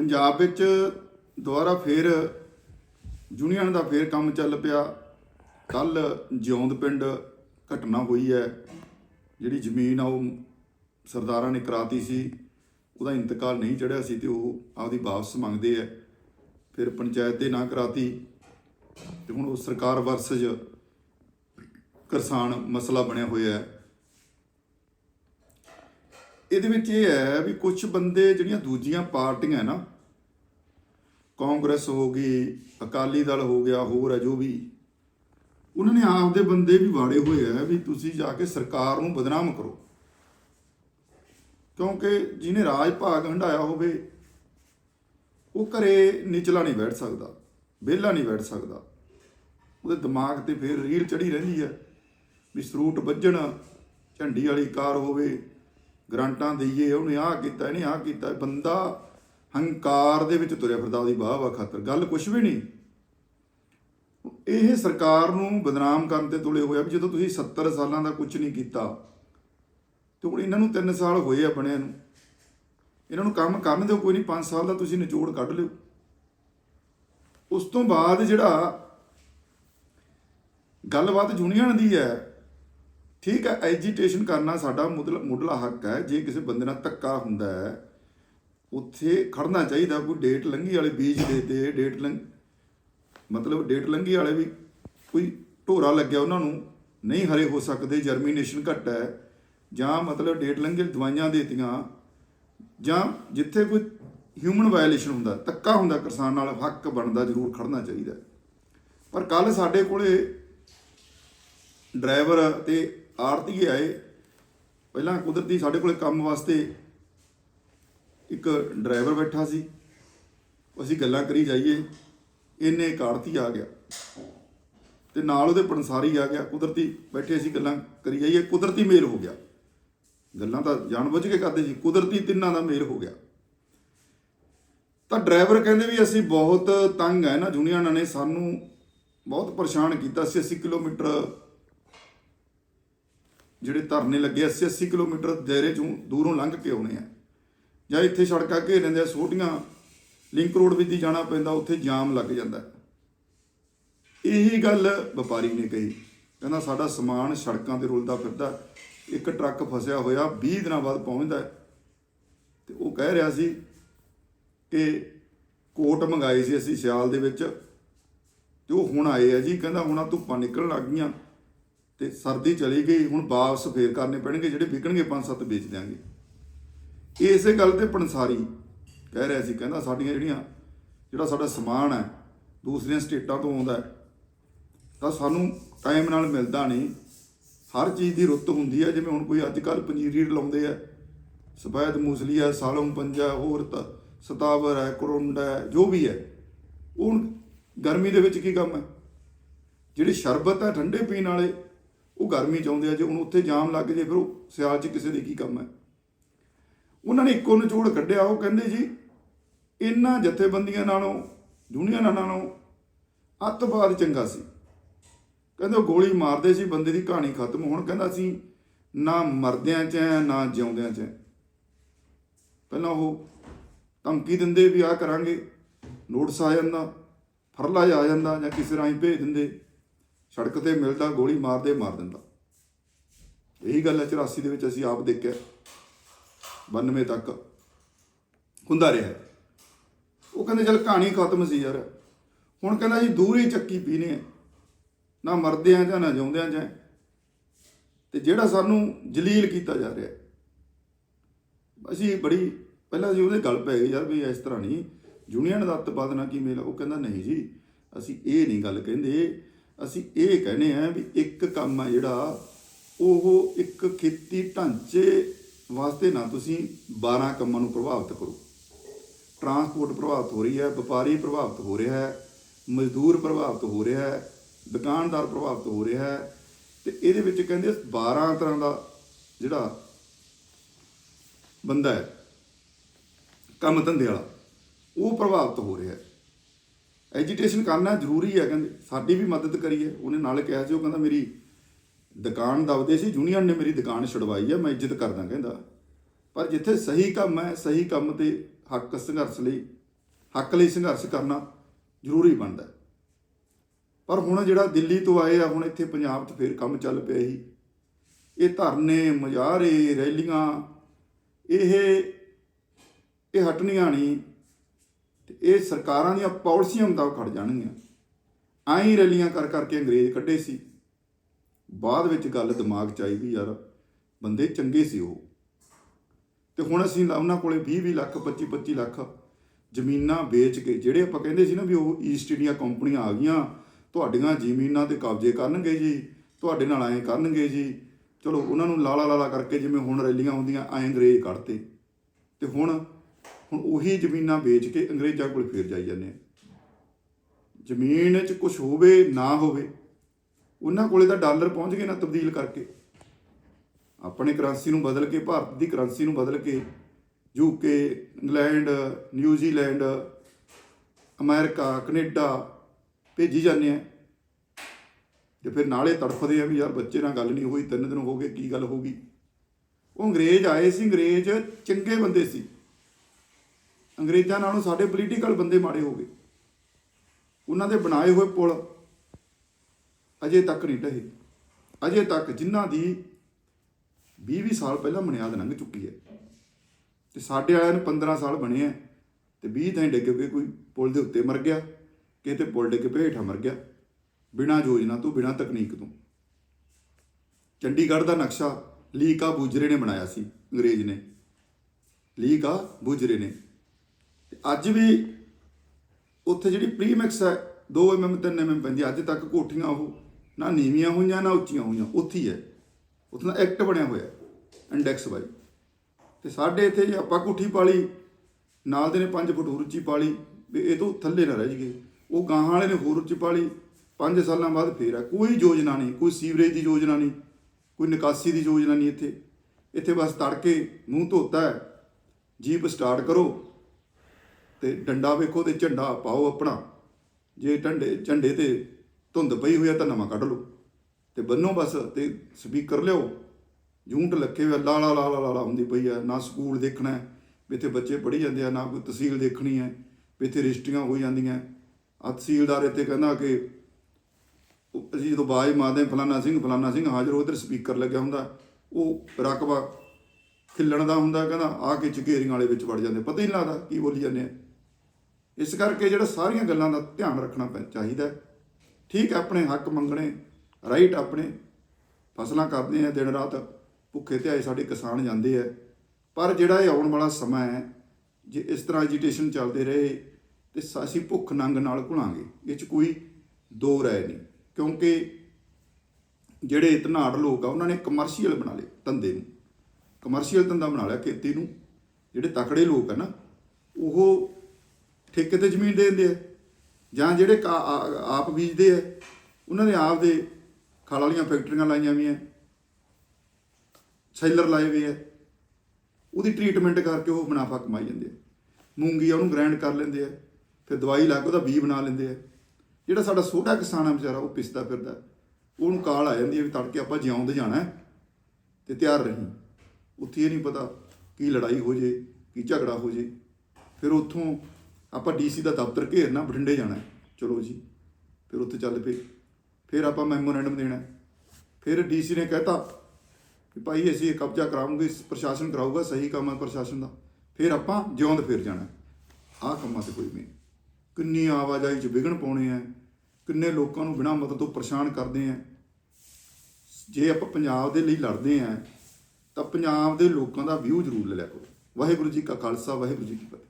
ਪੰਜਾਬ ਵਿੱਚ ਦੁਬਾਰਾ ਫੇਰ ਯੂਨੀਅਨ ਦਾ ਫੇਰ ਕੰਮ ਚੱਲ ਪਿਆ। ਕੱਲ ਜਿਉਂਦ ਪਿੰਡ ਘਟਨਾ ਹੋਈ ਹੈ। ਜਿਹੜੀ ਜ਼ਮੀਨ ਆ ਉਹ ਸਰਦਾਰਾਂ ਨੇ ਕਰਾਤੀ ਸੀ। ਉਹਦਾ ਇੰਤਕਾਲ ਨਹੀਂ ਚੜਿਆ ਸੀ ਤੇ ਉਹ ਆਪਦੀ ਵਾਪਸ ਮੰਗਦੇ ਆ। ਫਿਰ ਪੰਚਾਇਤ ਦੇ ਨਾਂ ਕਰਾਤੀ। ਤੇ ਹੁਣ ਉਹ ਸਰਕਾਰ ਵਰਸਜ ਕਿਸਾਨ ਮਸਲਾ ਬਣਿਆ ਹੋਇਆ ਹੈ। ਇਹਦੇ ਵਿੱਚ ਇਹ ਹੈ ਵੀ ਕੁਝ ਬੰਦੇ ਜਿਹੜੀਆਂ ਦੂਜੀਆਂ ਪਾਰਟੀਆਂ ਨਾ, ਕਾਂਗਰਸ ਹੋ ਗਈ, ਅਕਾਲੀ ਦਲ ਹੋ ਗਿਆ, ਹੋਰ ਹੈ ਜੋ ਵੀ, ਉਹਨਾਂ ਨੇ ਆਪਦੇ ਬੰਦੇ ਵੀ ਵਾੜੇ ਹੋਏ ਆ ਵੀ ਤੁਸੀਂ ਜਾ ਕੇ ਸਰਕਾਰ ਨੂੰ ਬਦਨਾਮ ਕਰੋ। ਕਿਉਂਕਿ ਜਿਹਨੇ ਰਾਜ ਭਾਗ ਹੰਡਾਇਆ ਹੋਵੇ, ਉਹ ਘਰੇ ਨਿਚਲਾ ਨਹੀਂ ਬੈਠ ਸਕਦਾ, ਵਿਹਲਾ ਨਹੀਂ ਬੈਠ ਸਕਦਾ। ਉਹਦੇ ਦਿਮਾਗ ਤੇ ਫਿਰ ਰੀਲ ਚੜੀ ਰਹਿੰਦੀ ਹੈ ਵੀ ਸਰੂਟ ਵੱਜਣ, ਝੰਡੀ ਵਾਲੀ ਕਾਰ ਹੋਵੇ ਗਰੰਟਾਂ ਦਈਏ, ਉਹਨੇ ਆਹ ਕੀਤਾ, ਇਹਨੇ ਆਹ ਕੀਤਾ। ਬੰਦਾ ਹੰਕਾਰ ਦੇ ਵਿੱਚ ਤੁਰਿਆ ਫਿਰਦਾ, ਉਹਦੀ ਵਾਹ ਵਾਹ ਖਾਤਰ। ਗੱਲ ਕੁਝ ਵੀ ਨਹੀਂ। ਇਹ ਸਰਕਾਰ ਨੂੰ ਬਦਨਾਮ ਕਰਨ ਤੇ ਤੁਲੇ ਹੋਇਆ ਵੀ ਜਦੋਂ ਤੁਸੀਂ 70 ਸਾਲਾਂ ਦਾ ਕੁਝ ਨਹੀਂ ਕੀਤਾ, ਤੇ ਹੁਣ ਇਹਨਾਂ ਨੂੰ 3 ਸਾਲ ਹੋਏ ਆ ਬਣਿਆ ਨੂੰ। ਇਹਨਾਂ ਨੂੰ ਕੰਮ ਕਰਨ ਦਿਓ, ਕੋਈ ਨਹੀਂ 5 ਸਾਲ ਦਾ ਤੁਸੀਂ ਨਿਚੋੜ ਕੱਢ ਲਿਓ। ਉਸ ਤੋਂ ਬਾਅਦ ਜਿਹੜਾ ਗੱਲਬਾਤ ਯੂਨੀਅਨ ਦੀ ਹੈ ਠੀਕ ਹੈ ਐਜੀਟੇਸ਼ਨ ਕਰਨਾ ਸਾਡਾ ਮੁੱਢਲਾ ਮੁੱਢਲਾ ਹੱਕ ਹੈ। ਜੇ ਕਿਸੇ ਬੰਦੇ ਨਾਲ ਧੱਕਾ ਹੁੰਦਾ ਹੈ, ਉੱਥੇ ਖੜਨਾ ਚਾਹੀਦਾ ਕੋਈ ਡੇਟ ਲੰਘੀ ਵਾਲੇ ਬੀਜ ਦੇ ਤੇ ਡੇਟ ਲੰਘ, ਮਤਲਬ ਡੇਟ ਲੰਘੀ ਵਾਲੇ ਵੀ ਕੋਈ ਢੋਰਾ ਲੱਗਿਆ ਉਹਨਾਂ ਨੂੰ, ਨਹੀਂ ਹਰੇ ਹੋ ਸਕਦੇ ਜਰਮੀਨੇਸ਼ਨ ਘੱਟ ਹੈ, ਜਾਂ ਮਤਲਬ ਡੇਟ ਲੰਘੇ ਦਵਾਈਆਂ ਦੇਤੀਆਂ, ਜਾਂ ਜਿੱਥੇ ਕੋਈ ਹਿਊਮਨ ਵਾਇਲੇਸ਼ਨ ਹੁੰਦਾ, ਧੱਕਾ ਹੁੰਦਾ ਕਿਸਾਨ ਨਾਲ, ਹੱਕ ਬਣਦਾ, ਜ਼ਰੂਰ ਖੜਨਾ ਚਾਹੀਦਾ ਪਰ ਕੱਲ ਸਾਡੇ ਕੋਲੇ ਡਰਾਈਵਰ ਤੇ ਆਰਤੀਏ ਆਏ। ਪਹਿਲਾਂ ਕੁਦਰਤੀ ਸਾਡੇ ਕੋਲੇ ਕੰਮ ਵਾਸਤੇ ਇੱਕ ਡਰਾਈਵਰ ਬੈਠਾ ਸੀ। ਅਸੀਂ ਗੱਲਾਂ ਕਰੀ ਜਾਈਏ। ਇੰਨੇ ਇੱਕ ਆੜਤੀ ਆ ਗਿਆ। ਤੇ ਨਾਲ ਉਹਦੇ ਪੰਸਾਰੀ ਆ ਗਿਆ। ਕੁਦਰਤੀ ਬੈਠੇ ਅਸੀਂ ਗੱਲਾਂ ਕਰੀ ਜਾਈਏ। ਕੁਦਰਤੀ ਮੇਲ ਹੋ ਗਿਆ। ਗੱਲਾਂ ਤਾਂ ਜਾਣਬੁੱਝ ਕੇ ਕਰਦੇ ਸੀ। ਕੁਦਰਤੀ ਤਿੰਨਾਂ ਦਾ ਮੇਲ ਹੋ ਗਿਆ। ਤਾਂ ਡਰਾਈਵਰ ਕਹਿੰਦੇ ਵੀ ਅਸੀਂ ਬਹੁਤ ਤੰਗ ਹੈ ਨਾ ਯੂਨੀਅਨਾਂ ਨੇ ਸਾਨੂੰ ਬਹੁਤ ਪਰੇਸ਼ਾਨ ਕੀਤਾ ਸੀ। 80 ਕਿਲੋਮੀਟਰ ਜਿਹੜੇ ਧਰਨੇ ਲੱਗੇ 80 80 ਕਿਲੋਮੀਟਰ ਦਾਇਰੇ ਚੋਂ ਦੂਰੋਂ ਲੰਘ ਕੇ ਆਉਣੇ ਆ। ਜਾਂ ਇੱਥੇ ਸੜਕਾਂ ਘੇਰ ਲੈਂਦੇ ਆ, ਛੋਟੀਆਂ ਲਿੰਕ ਰੋਡ ਵਿੱਚ ਦੀ ਜਾਣਾ ਪੈਂਦਾ, ਉੱਥੇ ਜਾਮ ਲੱਗ ਜਾਂਦਾ। ਇਹੀ ਗੱਲ ਵਪਾਰੀ ਨੇ ਕਹੀ। ਕਹਿੰਦਾ ਸਾਡਾ ਸਮਾਨ ਸੜਕਾਂ ਤੇ ਰੁਲਦਾ ਫਿਰਦਾ, ਇੱਕ ਟਰੱਕ ਫਸਿਆ ਹੋਇਆ 20 ਦਿਨਾਂ ਬਾਅਦ ਪਹੁੰਚਦਾ ਹੈ। ਤੇ ਉਹ ਕਹਿ ਰਿਹਾ ਸੀ ਕਿ ਕੋਟ ਮੰਗਾਈ ਸੀ ਅਸੀਂ ਸਿਆਲ ਦੇ ਵਿੱਚ, ਤੇ ਉਹ ਹੁਣ ਆਏ ਆ ਜੀ, ਕਹਿੰਦਾ ਹੁਣ ਆ ਧੁੱਪਾਂ ਨਿਕਲਣ ਲੱਗ ਗਈਆਂ। ਤੇ ਸਰਦੀ ਚਲੀ ਗਈ, ਹੁਣ ਵਾਪਸ ਫੇਰ ਕਰਨੇ ਪੈਣਗੇ, ਜਿਹੜੇ ਵਿਕਣਗੇ ਪੰਜ ਸੱਤ ਵੇਚ ਦਿਆਂਗੇ। ਇਸੇ ਗੱਲ ਤੇ ਪੰਸਾਰੀ ਕਹਿ ਰਿਹਾ ਸੀ, ਕਹਿੰਦਾ ਸਾਡੀਆਂ ਜਿਹੜੀਆਂ, ਜਿਹੜਾ ਸਾਡਾ ਸਮਾਨ ਹੈ, ਦੂਸਰੀਆਂ ਸਟੇਟਾਂ ਤੋਂ ਆਉਂਦਾ ਹੈ, ਤਾਂ ਸਾਨੂੰ ਟਾਈਮ ਨਾਲ ਮਿਲਦਾ ਨਹੀਂ। ਹਰ ਚੀਜ਼ ਦੀ ਰੁੱਤ ਹੁੰਦੀ ਹੈ, ਜਿਵੇਂ ਹੁਣ ਕੋਈ ਅੱਜ ਕੱਲ ਪਨੀਰੀ ਲਾਉਂਦੇ ਆ, ਸਫੈਦ ਮੂਸਲੀ ਹੈ, ਸਾਲਮ ਪੰਜਾ, ਹੋਰ ਤਾਂ ਸਤਾਵਰ ਹੈ, ਕਰੁੰਡ ਹੈ, ਜੋ ਵੀ ਹੈ, ਉਹ ਗਰਮੀ ਦੇ ਵਿੱਚ ਕੀ ਕੰਮ ਹੈ? ਜਿਹੜੀ ਸ਼ਰਬਤ ਹੈ, ਠੰਡੇ ਪੀਣ ਵਾਲੇ ਉਹ ਗਰਮੀ ਚ ਆਉਂਦੇ ਆ, ਜੇ ਹੁਣ ਉੱਥੇ ਜਾਮ ਲੱਗ ਜੇ, ਫਿਰ ਉਹ ਸਿਆਲ 'ਚ ਕਿਸੇ ਦੇ ਕੀ ਕੰਮ ਹੈ? ਉਹਨਾਂ ਨੇ ਇੱਕੋ ਨਿਚੋੜ ਕੱਢਿਆ, ਉਹ ਕਹਿੰਦੇ ਜੀ, ਇਹਨਾਂ ਜਥੇਬੰਦੀਆਂ ਨਾਲੋਂ ਯੂਨੀਅਨਾਂ ਨਾਲੋਂ ਅੱਤਵਾਦ ਚੰਗਾ ਸੀ। ਕਹਿੰਦੇ ਉਹ ਗੋਲੀ ਮਾਰਦੇ ਸੀ, ਬੰਦੇ ਦੀ ਕਹਾਣੀ ਖਤਮ ਹੋਣ, ਕਹਿੰਦਾ ਸੀ ਨਾ ਮਰਦਿਆਂ 'ਚ ਹੈ, ਨਾ ਜਿਉਂਦਿਆਂ 'ਚ ਹੈ। ਪਹਿਲਾਂ ਉਹ ਧਮਕੀ ਦਿੰਦੇ ਵੀ ਆ ਕਰਾਂਗੇ, ਨੋਟਿਸ ਆ ਜਾਂਦਾ, ਫਰਲਾ ਆ ਜਾਂਦਾ ਜਾਂ ਕਿਸੇ ਰਾਹੀਂ ਭੇਜ ਦਿੰਦੇ। ਸੜਕ ਤੇ ਮਿਲਦਾ, ਗੋਲੀ ਮਾਰਦੇ, ਮਾਰ ਦਿੰਦਾ। ਇਹੀ ਗੱਲ ਹੈ 84 ਦੇ ਵਿੱਚ ਅਸੀਂ ਆਪ ਦੇਖਿਆ। 92 ਤੱਕ ਹੁੰਦਾ ਰਿਹਾ। ਉਹ ਕਹਿੰਦੇ, ਚਲ ਕਹਾਣੀ ਖਤਮ ਸੀ ਯਾਰ। ਹੁਣ ਕਹਿੰਦਾ ਜੀ ਹੀ ਚੱਕੀ ਪੀਨੇ ਆ। ਨਾ ਮਰਦਿਆਂ ਜਾਂ ਨਾ ਜਿਉਂਦਿਆਂ ਜਾਂ। ਤੇ ਜਿਹੜਾ ਸਾਨੂੰ ਜਲੀਲ ਕੀਤਾ ਜਾ ਰਿਹਾ। ਅਸੀਂ ਬੜੀ, ਪਹਿਲਾਂ ਅਸੀਂ ਉਹਦੇ ਗੱਲ ਪੈ ਗਏ ਯਾਰ ਵੀ ਇਸ ਤਰ੍ਹਾਂ ਨਹੀਂ। ਯੂਨੀਅਨ ਦਾ ਅੱਤਵਾਦ ਨਾਲ ਕੀ ਮੇਲ ਉਹ ਕਹਿੰਦਾ, ਨਹੀਂ ਜੀ, ਅਸੀਂ ਇਹ ਨਹੀਂ ਗੱਲ ਕਹਿੰਦੇ। ਅਸੀਂ ਇਹ ਕਹਿੰਦੇ ਆ ਵੀ ਇੱਕ ਕੰਮ ਆ ਜਿਹੜਾ, ਉਹ ਇੱਕ ਖੇਤੀ ਢਾਂਚੇ ਵਾਸਤੇ ਨਾ ਤੁਸੀਂ 12 ਕੰਮਾਂ ਨੂੰ ਪ੍ਰਭਾਵਿਤ ਕਰੋ। ਟਰਾਂਸਪੋਰਟ ਪ੍ਰਭਾਵਿਤ ਹੋ ਰਹੀ ਹੈ, ਵਪਾਰੀ ਪ੍ਰਭਾਵਿਤ ਹੋ ਰਿਹਾ ਹੈ, ਮਜ਼ਦੂਰ ਪ੍ਰਭਾਵਿਤ ਹੋ ਰਿਹਾ ਹੈ, ਦੁਕਾਨਦਾਰ ਪ੍ਰਭਾਵਿਤ ਹੋ ਰਿਹਾ ਹੈ, ਤੇ ਇਹਦੇ ਵਿੱਚ ਕਹਿੰਦੇ 12 ਤਰ੍ਹਾਂ ਦਾ ਜਿਹੜਾ ਬੰਦਾ ਹੈ, ਕੰਮ ਧੰਦੇ ਵਾਲਾ, ਉਹ ਪ੍ਰਭਾਵਿਤ ਹੋ ਰਿਹਾ ਹੈ। ਐਜੀਟੇਸ਼ਨ ਕਰਨਾ ਜ਼ਰੂਰੀ ਹੈ, ਕਹਿੰਦੇ, ਸਾਡੀ ਵੀ ਮਦਦ ਕਰੀਏ। ਉਹਨੇ ਨਾਲ ਕਿਹਾ ਸੀ, ਉਹ ਕਹਿੰਦਾ, ਮੇਰੀ ਦੁਕਾਨ ਦਬਦੇ ਸੀ ਯੂਨੀਅਨ ਨੇ ਮੇਰੀ ਦੁਕਾਨ ਛਡਵਾਈ ਹੈ, ਮੈਂ ਇੱਜ਼ਤ ਕਰਦਾ, ਕਹਿੰਦਾ। ਪਰ ਜਿੱਥੇ ਸਹੀ ਕੰਮ ਹੈ, ਸਹੀ ਕੰਮ ਤੇ ਹੱਕ, ਸੰਘਰਸ਼ ਲਈ, ਹੱਕ ਲਈ ਸੰਘਰਸ਼ ਕਰਨਾ ਜ਼ਰੂਰੀ ਬਣਦਾ ਪਰ ਹੁਣ ਜਿਹੜਾ ਦਿੱਲੀ ਤੋਂ ਆਏ ਆ, ਹੁਣ ਇੱਥੇ ਪੰਜਾਬ 'ਚ ਫੇਰ ਕੰਮ ਚੱਲ ਪਿਆ ਸੀ। ਇਹ ਧਰਨੇ, ਮੁਜ਼ਾਹਰੇ, ਰੈਲੀਆਂ, ਇਹ ਇਹ ਹਟਣੀਆਂ ਨਹੀਂ। ਤੇ ਇਹ ਸਰਕਾਰਾਂ ਦੀਆਂ ਪਾਲਿਸੀਆਂ ਮੁਤਾਬਕ ਖੜ ਜਾਣਗੀਆਂ। ਆਈ ਰੈਲੀਆਂ ਕਰ ਕਰਕੇ ਅੰਗਰੇਜ਼ ਕੱਢੇ ਸੀ। ਬਾਅਦ ਵਿੱਚ ਗੱਲ ਦਿਮਾਗ 'ਚ ਆਈ ਵੀ ਯਾਰ ਬੰਦੇ ਚੰਗੇ ਸੀ ਉਹ। ਤੇ ਹੁਣ ਅਸੀਂ ਉਹਨਾਂ ਕੋਲੇ 20 20 ਲੱਖ 25 25 ਲੱਖ ਜ਼ਮੀਨਾਂ ਵੇਚ ਕੇ, ਜਿਹੜੇ ਆਪਾਂ ਕਹਿੰਦੇ ਸੀ ਨਾ ਵੀ ਉਹ ਈਸਟ ਇੰਡੀਆ ਕੰਪਨੀਆਂ ਆ ਗਈਆਂ, ਤੁਹਾਡੀਆਂ ਜ਼ਮੀਨਾਂ ਤੇ ਕਬਜ਼ੇ ਕਰਨਗੇ ਜੀ, ਤੁਹਾਡੇ ਨਾਲ ਐਂ ਕਰਨਗੇ ਜੀ। ਚਲੋ, ਉਹਨਾਂ ਨੂੰ ਲਾਲਾ ਲਾਲਾ ਕਰਕੇ ਜਿਵੇਂ ਹੁਣ ਰੈਲੀਆਂ ਹੁੰਦੀਆਂ ਐਂ ਅੰਗਰੇਜ਼ ਕੱਢਤੇ। ਤੇ ਹੁਣ ਹੁਣ ਉਹੀ ਜ਼ਮੀਨਾਂ ਵੇਚ ਕੇ ਅੰਗਰੇਜ਼ਾਂ ਕੋਲ ਫੇਰ ਜਾਈ ਜਾਂਦੇ ਆ। ਜ਼ਮੀਨ 'ਚ ਕੁਝ ਹੋਵੇ, ਨਾ ਹੋਵੇ, ਉਹਨਾਂ ਕੋਲੇ ਤਾਂ ਡਾਲਰ ਪਹੁੰਚ ਗਏ ਨਾ ਤਬਦੀਲ ਕਰਕੇ। ਆਪਣੇ ਕਰੰਸੀ ਨੂੰ ਬਦਲ ਕੇ, ਭਾਰਤ ਦੀ ਕਰੰਸੀ ਨੂੰ ਬਦਲ ਕੇ UK England, New Zealand, America, Canada ਭੇਜੀ ਜਾਂਦੇ ਆ। ਤੇ ਫਿਰ ਨਾਲੇ ਤੜਫਦੇ ਆ ਵੀ ਯਾਰ ਬੱਚੇ ਨਾਲ ਗੱਲ ਨਹੀਂ ਹੋਈ, ਤਿੰਨ ਦਿਨ ਹੋ ਗਏ, ਕੀ ਗੱਲ ਹੋ ਗਈ? ਉਹ ਅੰਗਰੇਜ਼ ਆਏ ਸੀ, ਅੰਗਰੇਜ਼ ਚੰਗੇ ਬੰਦੇ ਸੀ। ਅੰਗਰੇਜ਼ਾਂ ਨਾਲੋਂ ਸਾਡੇ ਪੋਲੀਟੀਕਲ ਬੰਦੇ ਮਾੜੇ ਹੋ ਗਏ। ਉਹਨਾਂ ਦੇ ਬਣਾਏ ਹੋਏ ਪੁਲ ਅਜੇ ਤੱਕ ਨਹੀਂ ਢਹੇ। ਅਜੇ ਤੱਕ ਜਿਨ੍ਹਾਂ ਦੀ 20-20 ਸਾਲ ਪਹਿਲਾਂ ਮਨਿਆਦ ਲੰਘ ਚੁੱਕੀ ਹੈ। ਤੇ ਸਾਡੇ ਵਾਲਿਆਂ ਨੂੰ 15 ਸਾਲ ਬਣੇ ਆ ਤੇ 20 ਤਾਂ ਡਿੱਗ ਕੇ ਕੋਈ ਪੁਲ ਦੇ ਉੱਤੇ ਮਰ ਗਿਆ ਕਿਤੇ ਪੁਲ ਡਿੱਗ ਕੇ ਹੇਠਾਂ ਮਰ ਗਿਆ, ਬਿਨਾਂ ਯੋਜਨਾ ਤੋਂ, ਬਿਨਾਂ ਤਕਨੀਕ ਤੋਂ। ਚੰਡੀਗੜ੍ਹ ਦਾ ਨਕਸ਼ਾ ਲੀਕਾ ਬੂਜਰੇ ਨੇ ਬਣਾਇਆ ਸੀ, ਅੰਗਰੇਜ਼ ਨੇ। ਲੀਕਾ ਬੂਜਰੇ ਨੇ। ਅੱਜ ਵੀ ਉੱਥੇ ਜਿਹੜੀ ਪ੍ਰੀਮਿਕਸ ਹੈ 2 ਐਮਐਮ 3 ਐਮਐਮ ਪੈਂਦੀ ਅੱਜ ਤੱਕ ਕੋਠੀਆਂ ਉਹ ਨਾ ਨੀਵੀਆਂ ਹੋਈਆਂ, ਨਾ ਉੱਚੀਆਂ ਹੋਈਆਂ। ਉੱਥੇ ਹੀ ਹੈ। ਉੱਥੇ ਦਾ ਐਕਟ ਬਣਿਆ ਹੋਇਆ ਇੰਡੈਕਸ ਬਾਈ ਤੇ ਸਾਡੇ ਇੱਥੇ ਜੇ ਆਪਾਂ ਕੋਠੀ ਪਾਲੀ, ਨਾਲ ਦੇ ਨੇ 5 ਫੁੱਟ ਹੋਰ ਉੱਚੀ ਪਾਲੀ, ਵੀ ਇਹ ਤੋਂ ਥੱਲੇ ਨਾ ਰਹਿ ਜੀਏ ਉਹ ਗਾਹਾਂ ਵਾਲੇ ਨੇ ਹੋਰ ਉੱਚੀ ਪਾਲੀ 5 ਸਾਲਾਂ ਬਾਅਦ ਫੇਰ ਆ। ਕੋਈ ਯੋਜਨਾ ਨਹੀਂ, ਕੋਈ ਸੀਵਰੇਜ ਦੀ ਯੋਜਨਾ ਨਹੀਂ, ਕੋਈ ਨਿਕਾਸੀ ਦੀ ਯੋਜਨਾ ਨਹੀਂ ਇੱਥੇ। ਇੱਥੇ ਬਸ ਤੜਕੇ ਮੂੰਹ ਧੋਤਾ ਜੀਪ ਸਟਾਰਟ ਕਰੋ। ਤੇ ਡੰਡਾ ਵੇਖੋ ਤੇ ਝੰਡਾ ਪਾਓ ਆਪਣਾ। ਜੇ ਝੰਡੇ ਝੰਡੇ ਤੇ ਧੁੰਦ ਪਈ ਹੋਈ ਆ ਤਾਂ ਨਵਾਂ ਕੱਢ ਲਓ। ਤੇ ਬੰਨੋ ਬਸ ਤੇ ਸਪੀਕਰ ਲਿਓ ਜੂੰਟ ਲੱਖੇ ਹੋਏ ਲਾ ਲਾ ਲਾ ਲਾ ਲਾ ਹੁੰਦੀ ਪਈ ਆ। ਨਾ ਸਕੂਲ ਦੇਖਣਾ ਵੀ ਇੱਥੇ ਬੱਚੇ ਪੜ੍ਹੀ ਜਾਂਦੇ ਆ ਨਾ ਕੋਈ ਤਹਿਸੀਲ ਦੇਖਣੀ ਹੈ ਵੀ ਇੱਥੇ ਰਜਿਸਟਰੀਆਂ ਹੋ ਜਾਂਦੀਆਂ। ਆ ਤਹਿਸੀਲਦਾਰ ਇੱਥੇ ਕਹਿੰਦਾ ਕਿ ਉਹ ਅਸੀਂ ਜਦੋਂ ਬਾਜ ਮਾਰਦੇ ਹਾਂ, ਫਲਾਨਾ ਸਿੰਘ ਫਲਾਨਾ ਸਿੰਘ ਹਾਜ਼ਰ ਉਧਰ ਸਪੀਕਰ ਲੱਗਿਆ ਹੁੰਦਾ। ਉਹ ਰਕਬਾ ਖਿੱਲਣ ਦਾ ਹੁੰਦਾ ਕਹਿੰਦਾ ਆ ਕੇ ਚਕੇਰੀਆਂ ਵਾਲੇ ਵਿੱਚ ਵੜ ਜਾਂਦੇ। ਪਤਾ ਹੀ ਨਹੀਂ ਲੱਗਦਾ ਕੀ ਬੋਲੀ ਜਾਂਦੇ ਆ। ਇਸ ਕਰਕੇ ਜਿਹੜਾ ਸਾਰੀਆਂ ਗੱਲਾਂ ਦਾ ਧਿਆਨ ਰੱਖਣਾ ਪੈ ਚਾਹੀਦਾ ਠੀਕ ਹੈ, ਆਪਣੇ ਹੱਕ ਮੰਗਣੇ ਰਾਈਟ ਆਪਣੇ। ਫਸਲਾਂ ਕਰਦੇ ਆ ਦਿਨ ਰਾਤ ਭੁੱਖੇ ਧਿਆਏ ਸਾਡੇ ਕਿਸਾਨ ਜਾਂਦੇ ਆ ਪਰ ਜਿਹੜਾ ਇਹ ਆਉਣ ਵਾਲਾ ਸਮਾਂ ਹੈ, ਜੇ ਇਸ ਤਰ੍ਹਾਂ ਐਜੀਟੇਸ਼ਨ ਚੱਲਦੇ ਰਹੇ, ਤੇ ਅਸੀਂ ਭੁੱਖ ਨੰਗ ਨਾਲ ਘੁਲਾਂਗੇ। ਇਹ ਚ ਕੋਈ ਦੋ ਰਾਏ ਨਹੀਂ। ਕਿਉਂਕਿ ਜਿਹੜੇ ਧਨਾੜ ਲੋਕ ਆ, ਉਹਨਾਂ ਨੇ ਕਮਰਸ਼ੀਅਲ ਬਣਾ ਲਏ ਧੰਦੇ ਨੂੰ। ਕਮਰਸ਼ੀਅਲ ਧੰਦਾ ਬਣਾ ਲਿਆ ਖੇਤੀ ਨੂੰ। ਜਿਹੜੇ ਤਕੜੇ ਲੋਕ ਆ ਨਾ, ਉਹ ਠੇਕੇ ਤੇ ਜ਼ਮੀਨ ਦੇ ਦਿੰਦੇ ਆ, ਜਾਂ ਜਿਹੜੇ ਕਾ- ਆਪ ਬੀਜਦੇ ਆ, ਉਹਨਾਂ ਨੇ ਆਪ ਦੇ ਖਲ ਵਾਲੀਆਂ ਫੈਕਟਰੀਆਂ ਲਾਈਆਂ ਵੀ ਵੀਆਂ ਸੈਲਰ ਲਾਏ ਹੋਏ ਆ, ਉਹਦੀ ਟ੍ਰੀਟਮੈਂਟ ਕਰਕੇ ਉਹ ਮੁਨਾਫਾ ਕਮਾਈ ਜਾਂਦੇ ਆ। ਮੂੰਗੀ ਆ, ਉਹਨੂੰ ਗ੍ਰਾਈਂਡ ਕਰ ਲੈਂਦੇ ਆ, ਫਿਰ ਦਵਾਈ ਲਾ ਕੇ ਉਹਦਾ ਬੀ ਬਣਾ ਲੈਂਦੇ ਆ। ਜਿਹੜਾ ਸਾਡਾ ਛੋਟਾ ਕਿਸਾਨ ਆ ਵਿਚਾਰਾ, ਉਹ ਪਿਸਦਾ ਫਿਰਦਾ। ਉਹਨੂੰ ਕਾਲ ਆ ਜਾਂਦੀ ਹੈ ਵੀ ਤੜਕੇ ਆਪਾਂ ਜਿਉਂਦ ਜਾਣਾ ਹੈ ਤੇ ਤਿਆਰ ਰਹੀ। ਉੱਥੇ ਇਹ ਨਹੀਂ ਪਤਾ ਕੀ ਲੜਾਈ ਹੋ ਜੇ, ਕੀ ਝਗੜਾ ਹੋ ਜੇ। ਫਿਰ ਉੱਥੋਂ ਆਪਾਂ ਡੀਸੀ ਦਾ ਦਫ਼ਤਰ ਘੇਰਨਾ, ਬਠਿੰਡੇ ਜਾਣਾ ਚਲੋ ਜੀ, ਫਿਰ ਉੱਥੇ ਚੱਲ ਪਏ। ਫਿਰ ਆਪਾਂ ਮੈਮੋਰੈਂਡਮ ਦੇਣਾ ਹੈ। ਫਿਰ ਡੀਸੀ ਨੇ ਕਹਿਤਾ ਕਿ ਭਾਈ ਅਸੀਂ ਇਹ ਕਬਜ਼ਾ ਕਰਾਉਂਗੇ ਪ੍ਰਸ਼ਾਸਨ ਕਰਾਊਗਾ, ਸਹੀ ਕੰਮ ਹੈ ਪ੍ਰਸ਼ਾਸਨ ਦਾ। ਫਿਰ ਆਪਾਂ ਜਿਉਂਦ ਫਿਰ ਜਾਣਾ ਆਹ ਕੰਮਾਂ ਤੇ ਕੋਈ ਨਹੀਂ। ਕਿੰਨੀ ਆਵਾਜਾਈ 'ਚ ਵਿਘਨ ਪਾਉਣੇ ਆ ਕਿੰਨੇ ਲੋਕਾਂ ਨੂੰ ਬਿਨਾਂ ਮਤਲਬ ਤੋਂ ਪਰੇਸ਼ਾਨ ਕਰਦੇ ਆ ਜੇ ਆਪਾਂ ਪੰਜਾਬ ਦੇ ਲਈ ਲੜਦੇ ਆ ਤਾਂ ਪੰਜਾਬ ਦੇ ਲੋਕਾਂ ਦਾ ਵਿਊ ਜ਼ਰੂਰ ਲੈ ਲਿਆ ਕਰੋ। ਵਾਹਿਗੁਰੂ ਜੀ ਕਾ ਖਾਲਸਾ, ਵਾਹਿਗੁਰੂ ਜੀ ਕੀ ਫਤਿਹ।